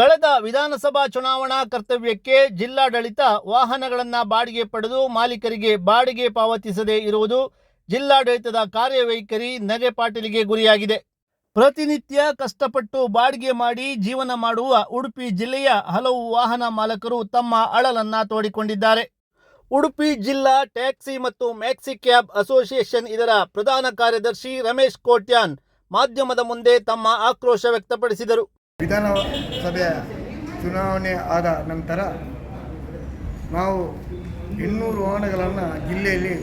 ಕಳೆದ ವಿಧಾನಸಭಾ ಚುನಾವಣಾ ಕರ್ತವ್ಯಕ್ಕೆ ಜಿಲ್ಲಾಡಳಿತ ವಾಹನಗಳನ್ನು ಬಾಡಿಗೆ ಪಡೆದು ಮಾಲೀಕರಿಗೆ ಬಾಡಿಗೆ ಪಾವತಿಸದೇ ಇರುವುದು ಜಿಲ್ಲಾಡಳಿತದ ಕಾರ್ಯವೈಖರಿ ನಗೆ ಪಾಟೀಲಿಗೆ ಗುರಿಯಾಗಿದೆ. ಪ್ರತಿನಿತ್ಯ ಕಷ್ಟಪಟ್ಟು ಬಾಡಿಗೆ ಮಾಡಿ ಜೀವನ ಮಾಡುವ ಉಡುಪಿ ಜಿಲ್ಲೆಯ ಹಲವು ವಾಹನ ಮಾಲಕರು ತಮ್ಮ ಅಳಲನ್ನ ತೋಡಿಕೊಂಡಿದ್ದಾರೆ. ಉಡುಪಿ ಜಿಲ್ಲಾ ಟ್ಯಾಕ್ಸಿ ಮತ್ತು ಮ್ಯಾಕ್ಸಿ ಕ್ಯಾಬ್ ಅಸೋಸಿಯೇಷನ್ ಇದರ ಪ್ರಧಾನ ಕಾರ್ಯದರ್ಶಿ ರಮೇಶ್ ಕೋಟ್ಯಾನ್ ಮಾಧ್ಯಮದ ಮುಂದೆ ತಮ್ಮ ಆಕ್ರೋಶ ವ್ಯಕ್ತಪಡಿಸಿದರು. ವಿಧಾನಸಭೆಯ ಚುನಾವಣೆ ಆದ ನಂತರ ನಾವು ಇನ್ನೂರು ವಾಹನಗಳನ್ನು ಜಿಲ್ಲೆಯಲ್ಲಿ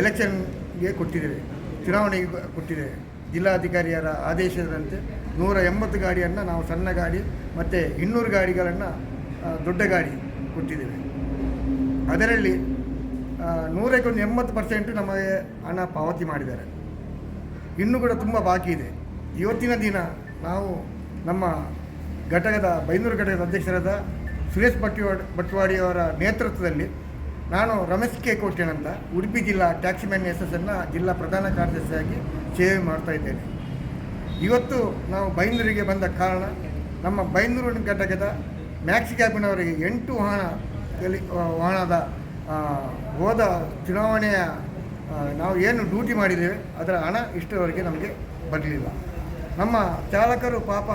ಎಲೆಕ್ಷನ್ಗೆ ಕೊಟ್ಟಿದ್ದೇವೆ, ಚುನಾವಣೆಗೆ ಕೊಟ್ಟಿದ್ದೇವೆ. ಜಿಲ್ಲಾಧಿಕಾರಿಯರ ಆದೇಶದಂತೆ ನೂರ ಎಂಬತ್ತು ಗಾಡಿಯನ್ನು ನಾವು ಸಣ್ಣ ಗಾಡಿ ಮತ್ತು ಇನ್ನೂರು ಗಾಡಿಗಳನ್ನು ದೊಡ್ಡ ಗಾಡಿ ಕೊಟ್ಟಿದ್ದೇವೆ. ಅದರಲ್ಲಿ ನೂರಕ್ಕೊಂದು ಎಂಬತ್ತು ಪರ್ಸೆಂಟು ನಮಗೆ ಹಣ ಪಾವತಿ ಮಾಡಿದ್ದಾರೆ. ಇನ್ನೂ ಕೂಡ ತುಂಬ ಬಾಕಿ ಇದೆ. ಇವತ್ತಿನ ದಿನ ನಾವು ನಮ್ಮ ಘಟಕದ, ಬೈಂದೂರು ಘಟಕದ ಅಧ್ಯಕ್ಷರಾದ ಸುರೇಶ್ ಭಟ್ವಾಡ್ ಭಟ್ವಾಡಿಯವರ ನೇತೃತ್ವದಲ್ಲಿ ನಾನು ರಮೇಶ್ ಕೆ ಕೋಟ್ಯನ್ ಉಡುಪಿ ಜಿಲ್ಲಾ ಟ್ಯಾಕ್ಸಿ ಮ್ಯಾನ್ ಎಸ್ ಎಸ್ ಅನ್ನು ಜಿಲ್ಲಾ ಪ್ರಧಾನ ಕಾರ್ಯದರ್ಶಿಯಾಗಿ ಸೇವೆ ಮಾಡ್ತಾ ಇದ್ದೇನೆ. ಇವತ್ತು ನಾವು ಬೈಂದೂರಿಗೆ ಬಂದ ಕಾರಣ ನಮ್ಮ ಬೈಂದೂರು ಘಟಕದ ಮ್ಯಾಕ್ಸಿ ಕ್ಯಾಬಿನವರಿಗೆ ಎಂಟು ವಾಹನ ವಾಹನದ ಹೋದ ಚುನಾವಣೆಯ ನಾವು ಏನು ಡ್ಯೂಟಿ ಮಾಡಿದ್ದೇವೆ ಅದರ ಹಣ ಇಷ್ಟರವರೆಗೆ ನಮಗೆ ಬರಲಿಲ್ಲ. ನಮ್ಮ ಚಾಲಕರು ಪಾಪ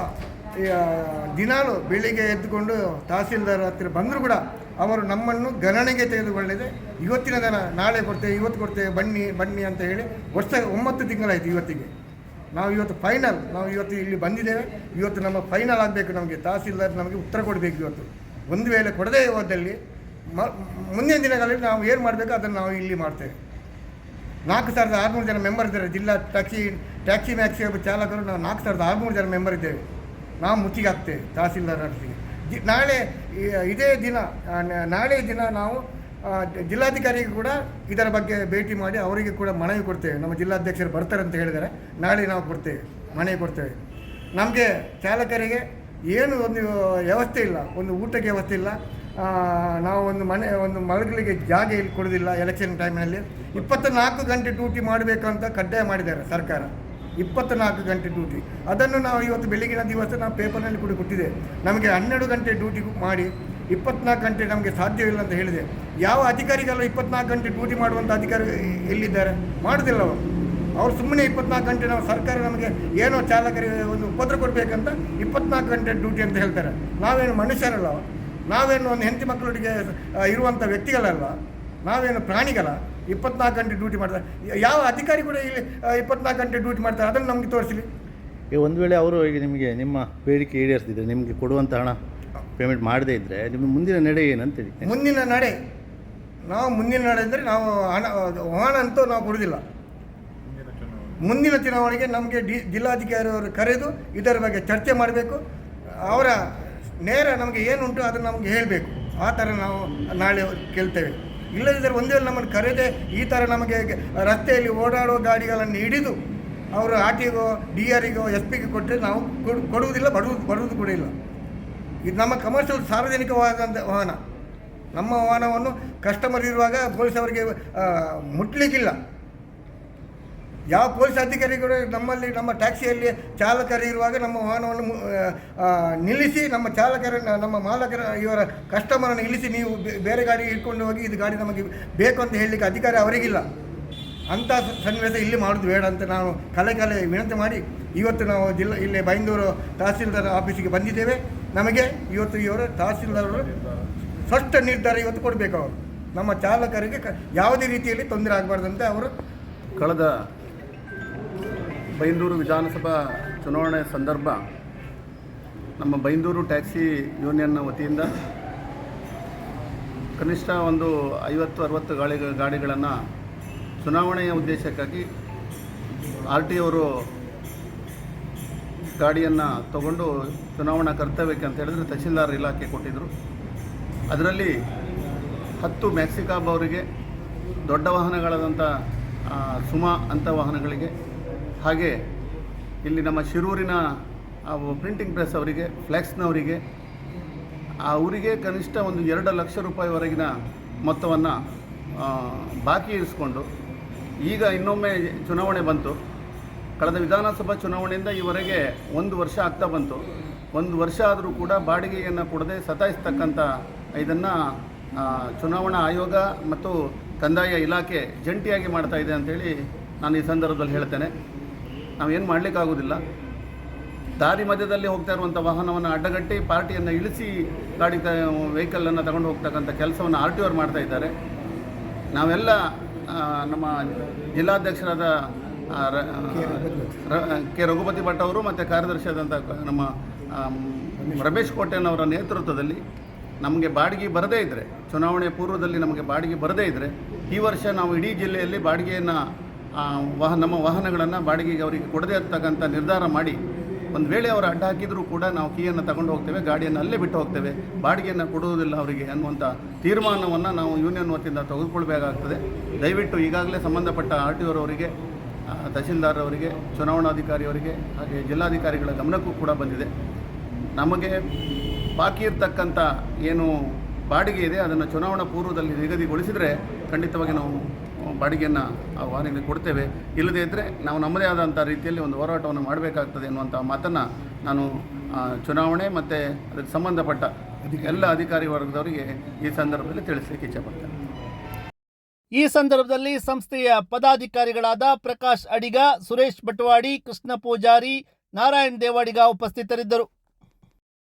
ದಿನಾಲು ಬೆಳಿಗ್ಗೆ ಎದ್ದುಕೊಂಡು ತಹಸೀಲ್ದಾರ್ ಹತ್ತಿರ ಬಂದರೂ ಕೂಡ ಅವರು ನಮ್ಮನ್ನು ಗಣನೆಗೆ ತೆಗೆದುಕೊಳ್ಳಿದೆ ಇವತ್ತಿನ ದಿನ, ನಾಳೆ ಕೊಡ್ತೇವೆ, ಇವತ್ತು ಕೊಡ್ತೇವೆ, ಬನ್ನಿ ಬನ್ನಿ ಅಂತ ಹೇಳಿ ವರ್ಷ ಒಂಬತ್ತು ತಿಂಗಳಾಯಿತು ಇವತ್ತಿಗೆ. ನಾವು ಇವತ್ತು ಫೈನಲ್ ನಾವು ಇವತ್ತು ಇಲ್ಲಿ ಬಂದಿದ್ದೇವೆ. ಇವತ್ತು ನಮ್ಮ ಫೈನಲ್ ಆಗಬೇಕು ನಮಗೆ, ತಹಸೀಲ್ದಾರ್ ನಮಗೆ ಉತ್ತರ ಕೊಡಬೇಕು ಇವತ್ತು. ಒಂದು ವೇಳೆ ಕೊಡದೇ ಹೋದಲ್ಲಿ ಮ, ಮುಂದಿನ ದಿನಗಳಲ್ಲಿ ನಾವು ಏನು ಮಾಡಬೇಕು ಅದನ್ನು ನಾವು ಇಲ್ಲಿ ಮಾಡ್ತೇವೆ. ನಾಲ್ಕು ಸಾವಿರದ ಆರುನೂರು ಜನ ಮೆಂಬರ್ ಇದ್ದಾರೆ, ಜಿಲ್ಲಾ ಟ್ಯಾಕ್ಸಿ ಟ್ಯಾಕ್ಸಿ ಮ್ಯಾಕ್ಸಿ ಚಾಲಕರು ನಾವು ನಾಲ್ಕು ಸಾವಿರದ ಆರುನೂರು ಜನ ಮೆಂಬರ್ ಇದ್ದೇವೆ. ನಾವು ಮುಚ್ಚಿಗೆ ಹಾಕ್ತೇವೆ ಜಿ- ನಾಳೆ ಇದೇ ದಿನ ನಾಳೆ ದಿನ ನಾವು ಜಿಲ್ಲಾಧಿಕಾರಿಗೆ ಕೂಡ ಇದರ ಬಗ್ಗೆ ಭೇಟಿ ಮಾಡಿ ಅವರಿಗೆ ಕೂಡ ಮನವಿ ಕೊಡ್ತೇವೆ. ನಮ್ಮ ಜಿಲ್ಲಾಧ್ಯಕ್ಷರು ಬರ್ತಾರೆ ಅಂತ ಹೇಳಿದರೆ ನಾಳೆ ನಾವು ಕೊಡ್ತೇವೆ, ಮನವಿ ಕೊಡ್ತೇವೆ. ನಮಗೆ ಚಾಲಕರಿಗೆ ಏನು ಒಂದು ವ್ಯವಸ್ಥೆ ಇಲ್ಲ, ಒಂದು ಊಟಕ್ಕೆ ವ್ಯವಸ್ಥೆ ಇಲ್ಲ. ನಾವು ಒಂದು ಮನೆ, ಒಂದು ಮಲಗಲಿಕ್ಕೆ ಜಾಗ ಇಲ್ಲಿ ಕೊಡೋದಿಲ್ಲ ಎಲೆಕ್ಷನ್ ಟೈಮ್ನಲ್ಲಿ ಇಪ್ಪತ್ತ ನಾಲ್ಕು ಗಂಟೆ ಡ್ಯೂಟಿ ಮಾಡಬೇಕಂತ ಕಡ್ಡಾಯ ಮಾಡಿದ್ದಾರೆ ಸರ್ಕಾರ. ಇಪ್ಪತ್ತ ನಾಲ್ಕು ಗಂಟೆ ಡ್ಯೂಟಿ ಅದನ್ನು ನಾವು ಇವತ್ತು ಬೆಳಗಿನ ದಿವಸ ನಾವು ಪೇಪರ್ನಲ್ಲಿ ಕೂಡ ಕೊಟ್ಟಿದೆ. ನಮಗೆ ಹನ್ನೆರಡು ಗಂಟೆ ಡ್ಯೂಟಿ ಮಾಡಿ, ಇಪ್ಪತ್ನಾಲ್ಕು ಗಂಟೆ ನಮಗೆ ಸಾಧ್ಯವಿಲ್ಲ ಅಂತ ಹೇಳಿದೆ. ಯಾವ ಅಧಿಕಾರಿಗೆಲ್ಲ ಇಪ್ಪತ್ನಾಲ್ಕು ಗಂಟೆ ಡ್ಯೂಟಿ ಮಾಡುವಂಥ ಅಧಿಕಾರಿ ಎಲ್ಲಿದ್ದಾರೆ? ಮಾಡೋದಿಲ್ಲ ಅವರು. ಅವ್ರು ಸುಮ್ಮನೆ ಇಪ್ಪತ್ನಾಲ್ಕು ಗಂಟೆ ನಾವು ಸರ್ಕಾರ ನಮಗೆ ಏನೋ ಚಾಲಕರಿಗೆ ಒಂದು ಉಪದ್ರ ಕೊಡಬೇಕಂತ ಇಪ್ಪತ್ನಾಲ್ಕು ಗಂಟೆ ಡ್ಯೂಟಿ ಅಂತ ಹೇಳ್ತಾರೆ. ನಾವೇನು ಮನುಷ್ಯರಲ್ಲ ನಾವೇನು ಒಂದು ಹೆಂಡತಿ ಮಕ್ಕಳೊಟ್ಟಿಗೆ ಇರುವಂಥ ವ್ಯಕ್ತಿಗಳಲ್ಲ. ನಾವೇನು ಪ್ರಾಣಿಗಳ ಇಪ್ಪತ್ನಾಲ್ಕು ಗಂಟೆ ಡ್ಯೂಟಿ ಮಾಡ್ತಾರೆ. ಯಾವ ಅಧಿಕಾರಿ ಕೂಡ ಇಲ್ಲಿ ಇಪ್ಪತ್ನಾಲ್ಕು ಗಂಟೆ ಡ್ಯೂಟಿ ಮಾಡ್ತಾರೆ. ಅದನ್ನು ನಮಗೆ ತೋರಿಸಲಿ. ಈಗ ಒಂದು ವೇಳೆ ಅವರು ಈಗ ನಿಮಗೆ ನಿಮ್ಮ ಬೇಡಿಕೆ ಈಡೇರಿಸಿದ್ರೆ ನಿಮಗೆ ಕೊಡುವಂಥ ಹಣ ಪೇಮೆಂಟ್ ಮಾಡದೇ ಇದ್ದರೆ ನಿಮ್ಮ ಮುಂದಿನ ನಡೆ ಏನಂತೇಳಿ? ಮುಂದಿನ ನಡೆ ನಾವು ಮುಂದಿನ ನಡೆ ಅಂದರೆ ನಾವು ಹಣ ವಾಹನ ಅಂತೂ ನಾವು ಕೊಡೋದಿಲ್ಲ. ಮುಂದಿನ ಚುನಾವಣೆಗೆ ನಮಗೆ ಡಿ ಜಿಲ್ಲಾಧಿಕಾರಿಯವರು ಕರೆದು ಇದರ ಬಗ್ಗೆ ಚರ್ಚೆ ಮಾಡಬೇಕು. ಅವರ ನೇರ ನಮಗೆ ಏನುಂಟು ಅದನ್ನು ನಮಗೆ ಹೇಳಬೇಕು. ಆ ಥರ ನಾವು ನಾಳೆ ಕೇಳ್ತೇವೆ. ಇಲ್ಲದಿದ್ದರೆ ಒಂದೇ ನಮ್ಮನ್ನು ಕರೆದೇ ಈ ಥರ ನಮಗೆ ರಸ್ತೆಯಲ್ಲಿ ಓಡಾಡುವ ಗಾಡಿಗಳನ್ನು ಹಿಡಿದು ಅವರು ಆರ್ ಟಿಗೋ ಡಿ ಆರಿಗೋ ಎಸ್ ಪಿಗೆ ಕೊಟ್ಟರೆ ನಾವು ಕೊಡು ಕೊಡುವುದಿಲ್ಲ ಬಡುವುದು ಬಡುವುದು ಕೂಡ ಇಲ್ಲ. ಇದು ನಮ್ಮ ಕಮರ್ಷಿಯಲ್ ಸಾರ್ವಜನಿಕವಾದಂಥ ವಾಹನ. ನಮ್ಮ ವಾಹನವನ್ನು ಕಸ್ಟಮರ್ ಇರುವಾಗ ಪೊಲೀಸ್ ಅವರಿಗೆ ಮುಟ್ಲಿಕ್ಕಿಲ್ಲ. ಯಾವ ಪೊಲೀಸ್ ಅಧಿಕಾರಿಗಳು ನಮ್ಮಲ್ಲಿ, ನಮ್ಮ ಟ್ಯಾಕ್ಸಿಯಲ್ಲಿ ಚಾಲಕರಿರುವಾಗ ನಮ್ಮ ವಾಹನವನ್ನು ನಿಲ್ಲಿಸಿ, ನಮ್ಮ ಚಾಲಕರ ನಮ್ಮ ಮಾಲಕರ, ಇವರ ಕಸ್ಟಮರನ್ನು ನಿಲ್ಲಿಸಿ, ನೀವು ಬೇರೆ ಗಾಡಿ ಇಟ್ಕೊಂಡು ಹೋಗಿ ಇದು ಗಾಡಿ ನಮಗೆ ಬೇಕು ಅಂತ ಹೇಳಲಿಕ್ಕೆ ಅಧಿಕಾರ ಅವರಿಗಿಲ್ಲ. ಅಂಥ ಸನ್ನಿವೇಶ ಇಲ್ಲಿ ಮಾಡೋದು ಬೇಡ ಅಂತ ನಾವು ಕಲೆ ಕಲೆ ವಿನಂತಿ ಮಾಡಿ ಇವತ್ತು ನಾವು ಜಿಲ್ಲಾ, ಇಲ್ಲಿ ಬೈಂದೂರು ತಹಸೀಲ್ದಾರ್ ಆಫೀಸಿಗೆ ಬಂದಿದ್ದೇವೆ. ನಮಗೆ ಇವತ್ತು ಇವರು ತಹಸೀಲ್ದಾರರು ಸ್ಪಷ್ಟ ನಿರ್ಧಾರ ಇವತ್ತು ಕೊಡಬೇಕು ಅವರು. ನಮ್ಮ ಚಾಲಕರಿಗೆ ಯಾವುದೇ ರೀತಿಯಲ್ಲಿ ತೊಂದರೆ ಆಗಬಾರ್ದಂತೆ ಅವರು ಕಳೆದ ಬೈಂದೂರು ವಿಧಾನಸಭಾ ಚುನಾವಣೆ ಸಂದರ್ಭ ನಮ್ಮ ಬೈಂದೂರು ಟ್ಯಾಕ್ಸಿ ಯೂನಿಯನ್ನ ವತಿಯಿಂದ ಕನಿಷ್ಠ ಒಂದು ಐವತ್ತು, ಅರವತ್ತು ಗಾಳಿ, ಗಾಡಿಗಳನ್ನು ಚುನಾವಣೆಯ ಉದ್ದೇಶಕ್ಕಾಗಿ ಆರ್ ಟಿ ಅವರು ಗಾಡಿಯನ್ನು ತಗೊಂಡು ಚುನಾವಣಾ ಕರ್ತವ್ಯಕ್ಕೆ ಅಂತ ಹೇಳಿದ್ರೆ ತಹಶೀಲ್ದಾರ್ ಇಲಾಖೆ ಕೊಟ್ಟಿದ್ದರು ಅದರಲ್ಲಿ ಹತ್ತು ಮ್ಯಾಕ್ಸಿಕಾಬ್ ಅವರಿಗೆ ದೊಡ್ಡ ವಾಹನಗಳಾದಂಥ ಸುಮಾ ಅಂಥ ವಾಹನಗಳಿಗೆ ಹಾಗೆ ಇಲ್ಲಿ ನಮ್ಮ ಶಿರೂರಿನ ಪ್ರಿಂಟಿಂಗ್ ಪ್ರೆಸ್ ಅವರಿಗೆ ಫ್ಲೆಕ್ಸ್ನವರಿಗೆ ಅವರಿಗೆ ಕನಿಷ್ಠ ಒಂದು ಎರಡು ಲಕ್ಷ ರೂಪಾಯಿವರೆಗಿನ ಮೊತ್ತವನ್ನು ಬಾಕಿ ಇರಿಸ್ಕೊಂಡು ಈಗ ಇನ್ನೊಮ್ಮೆ ಚುನಾವಣೆ ಬಂತು. ಕಳೆದ ವಿಧಾನಸಭಾ ಚುನಾವಣೆಯಿಂದ ಈವರೆಗೆ ಒಂದು ವರ್ಷ ಆಗ್ತಾ ಬಂತು. ಒಂದು ವರ್ಷ ಆದರೂ ಕೂಡ ಬಾಡಿಗೆಯನ್ನು ಕೊಡದೆ ಸತಾಯಿಸ್ತಕ್ಕಂಥ ಇದನ್ನು ಚುನಾವಣಾ ಆಯೋಗ ಮತ್ತು ಕಂದಾಯ ಇಲಾಖೆ ಜಂಟಿಯಾಗಿ ಮಾಡ್ತಾ ಇದೆ ಅಂತೇಳಿ ನಾನು ಈ ಸಂದರ್ಭದಲ್ಲಿ ಹೇಳ್ತೇನೆ. ನಾವೇನು ಮಾಡಲಿಕ್ಕಾಗೋದಿಲ್ಲ. ದಾರಿ ಮಧ್ಯದಲ್ಲಿ ಹೋಗ್ತಾ ಇರುವಂಥ ವಾಹನವನ್ನು ಅಡ್ಡಗಟ್ಟಿ ಪಾರ್ಟಿಯನ್ನು ಇಳಿಸಿ ಗಾಡಿ ತ ವೆಹಿಕಲನ್ನು ತಗೊಂಡು ಹೋಗ್ತಕ್ಕಂಥ ಕೆಲಸವನ್ನು ಆರ್ ಟಿ ಅವ್ರು ಮಾಡ್ತಾ ಇದ್ದಾರೆ. ನಾವೆಲ್ಲ ನಮ್ಮ ಜಿಲ್ಲಾಧ್ಯಕ್ಷರಾದ ಕೆ ರಘುಪತಿ ಭಟ್. ಅವರು ಮತ್ತು ಕಾರ್ಯದರ್ಶಿಯಾದಂಥ ನಮ್ಮ ರಮೇಶ್ ಕೋಟೆನವರ ನೇತೃತ್ವದಲ್ಲಿ ನಮಗೆ ಬಾಡಿಗೆ ಬರದೇ ಇದ್ದರೆ ಚುನಾವಣೆ ಪೂರ್ವದಲ್ಲಿ ನಮಗೆ ಬಾಡಿಗೆ ಬರದೇ ಇದ್ದರೆ ಈ ವರ್ಷ ನಾವು ಇಡೀ ಜಿಲ್ಲೆಯಲ್ಲಿ ಬಾಡಿಗೆಯನ್ನು ವಾಹ ನಮ್ಮ ವಾಹನಗಳನ್ನು ಬಾಡಿಗೆಗೆ ಅವರಿಗೆ ಕೊಡದೇ ಇರ್ತಕ್ಕಂಥ ನಿರ್ಧಾರ ಮಾಡಿ ಒಂದು ವೇಳೆ ಅವರು ಅಡ್ಡ ಹಾಕಿದರೂ ಕೂಡ ನಾವು ಕೀಯನ್ನು ತಗೊಂಡು ಹೋಗ್ತೇವೆ, ಗಾಡಿಯನ್ನು ಅಲ್ಲೇ ಬಿಟ್ಟು ಹೋಗ್ತೇವೆ, ಬಾಡಿಗೆಯನ್ನು ಕೊಡುವುದಿಲ್ಲ ಅವರಿಗೆ ಅನ್ನುವಂಥ ತೀರ್ಮಾನವನ್ನು ನಾವು ಯೂನಿಯನ್ ವತಿಯಿಂದ ತೆಗೆದುಕೊಳ್ಬೇಕಾಗ್ತದೆ. ದಯವಿಟ್ಟು ಈಗಾಗಲೇ ಸಂಬಂಧಪಟ್ಟ ಆರ್ ಟಿ ಅವರಿಗೆ ತಹಸೀಲ್ದಾರರವರಿಗೆ ಚುನಾವಣಾಧಿಕಾರಿಯವರಿಗೆ ಹಾಗೆ ಜಿಲ್ಲಾಧಿಕಾರಿಗಳ ಗಮನಕ್ಕೂ ಕೂಡ ಬಂದಿದೆ. ನಮಗೆ ಬಾಕಿ ಇರ್ತಕ್ಕಂಥ ಏನು ಬಾಡಿಗೆ ಇದೆ, ಅದನ್ನು ಚುನಾವಣಾ ಪೂರ್ವದಲ್ಲಿ ನಿಗದಿಗೊಳಿಸಿದರೆ ಖಂಡಿತವಾಗಿ ನಾವು ಬಾಡಿಗೆಯನ್ನು ಆ ವಾಹನಗಳಿಗೆ ಕೊಡ್ತೇವೆ. ಇಲ್ಲದೇ ಇದ್ದರೆ ನಾವು ನಮ್ಮದೇ ಆದಂಥ ರೀತಿಯಲ್ಲಿ ಒಂದು ಹೋರಾಟವನ್ನು ಮಾಡಬೇಕಾಗ್ತದೆ ಎನ್ನುವಂಥ ಮಾತನ್ನು ನಾನು ಚುನಾವಣೆ ಮತ್ತು ಅದಕ್ಕೆ ಸಂಬಂಧಪಟ್ಟ ಎಲ್ಲ ಅಧಿಕಾರಿ ವರ್ಗದವರಿಗೆ ಈ ಸಂದರ್ಭದಲ್ಲಿ ತಿಳಿಸಲಿಕ್ಕೆ ಇಚ್ಛೆಪಡ್ತೇನೆ ಈ ಸಂದರ್ಭದಲ್ಲಿ ಸಂಸ್ಥೆಯ ಪದಾಧಿಕಾರಿಗಳಾದ ಪ್ರಕಾಶ್ ಅಡಿಗ, ಸುರೇಶ್ ಬಟವಾಡಿ, ಕೃಷ್ಣ ಪೂಜಾರಿ, ನಾರಾಯಣ್ ದೇವಾಡಿಗ ಉಪಸ್ಥಿತರಿದ್ದರು.